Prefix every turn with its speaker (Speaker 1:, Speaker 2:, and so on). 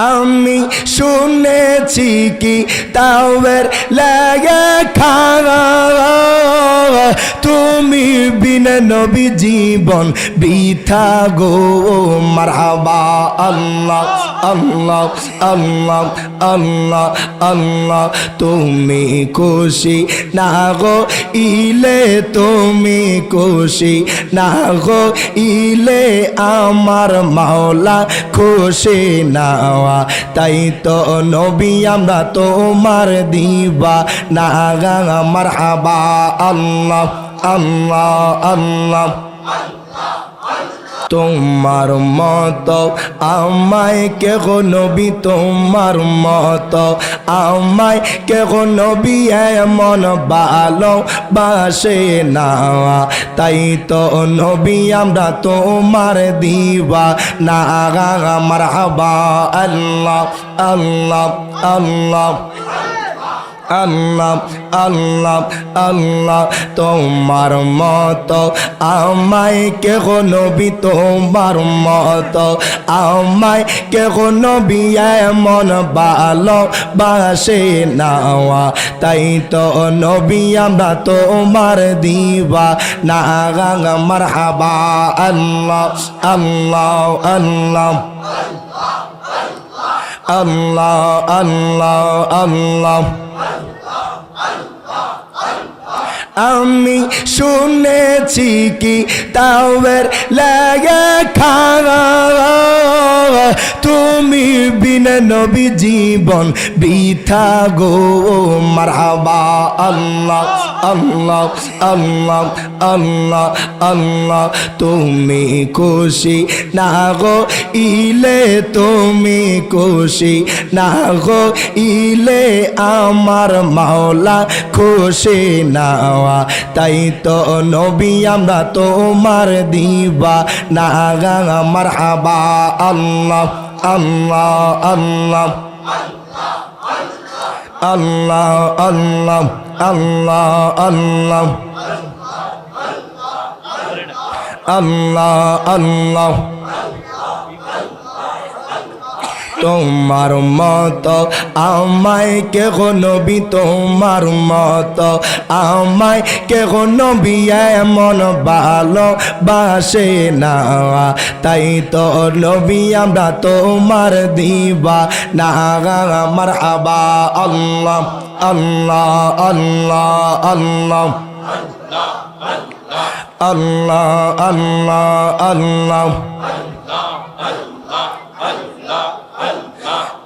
Speaker 1: আমি শুনেছি কি তাওয়ের লাগে খাওয়া তুমি বিন নবী জীবন বৃথা গো, মারহাবা, আল্লাহ আল্লাহ আল্লাহ আল্লাহ আল্লাহ। তুমি খুশি না গো, ইলে তুমি খুশি না গো, ইলে আমার মাওলা খুশি নাওয়া। তাই তো নবী, আমরা তোমার দিবা, না গা, মারহাবা, আল্লাহ। আল্লাহ আল্লাহ। তোমার মত আমায় কে নবী, তোমার মত আমায় কে নবী এমন ভালো বাসে না। তাই তো নবী, আমরা তোমার দিবা না আমার হাবা, আল্লাহ আল্লাহ আল্লাহ। আল্লাহ আল্লাহ আল্লাহ, তোমার মত আমায় কে নবী, তোমার মত আমায় কে নবী এমন ভালো বাসে নাওয়া। তাই তো নবী, আমরা তোমার দিবা না আমার হাবা আল্লাহ আল্লাহ আল্লাহ। আল্লাহ আল্লাহ আল্লাহ। আমি শুনেছি কি তাওয়ের লাগে খাওয়া। তুমি বিন নবী জীবন বৃথা গো মারহাবা, আল্লাহ আল্লাহ আল্লাহ আল্লাহ আল্লাহ। তুমি খুশি না গো, ইলে তুমি খুশি না গো, ইলে আমার মাওলা খুশি নাওয়া তাই তো নবী, আমরা তোমার দিবা। না গা আমার হাবা আল্লাহ আল্লাহ আল্লাহ। আল্লাহ আল্লাহ আল্লাহ আল্লাহ। আল্লাহ আল্লাহ। তোমার মত, আমায় কে নবী তোমার মত, আমায় কে নবী এমন ভালো বাসে না। তাই তো নবী, আমরা তোমার দিবা না আমার আবা, আল্লাহ আল্লাহ আল্লাহ আল্লাহ। আল্লাহ আল্লাহ আল্লাহ।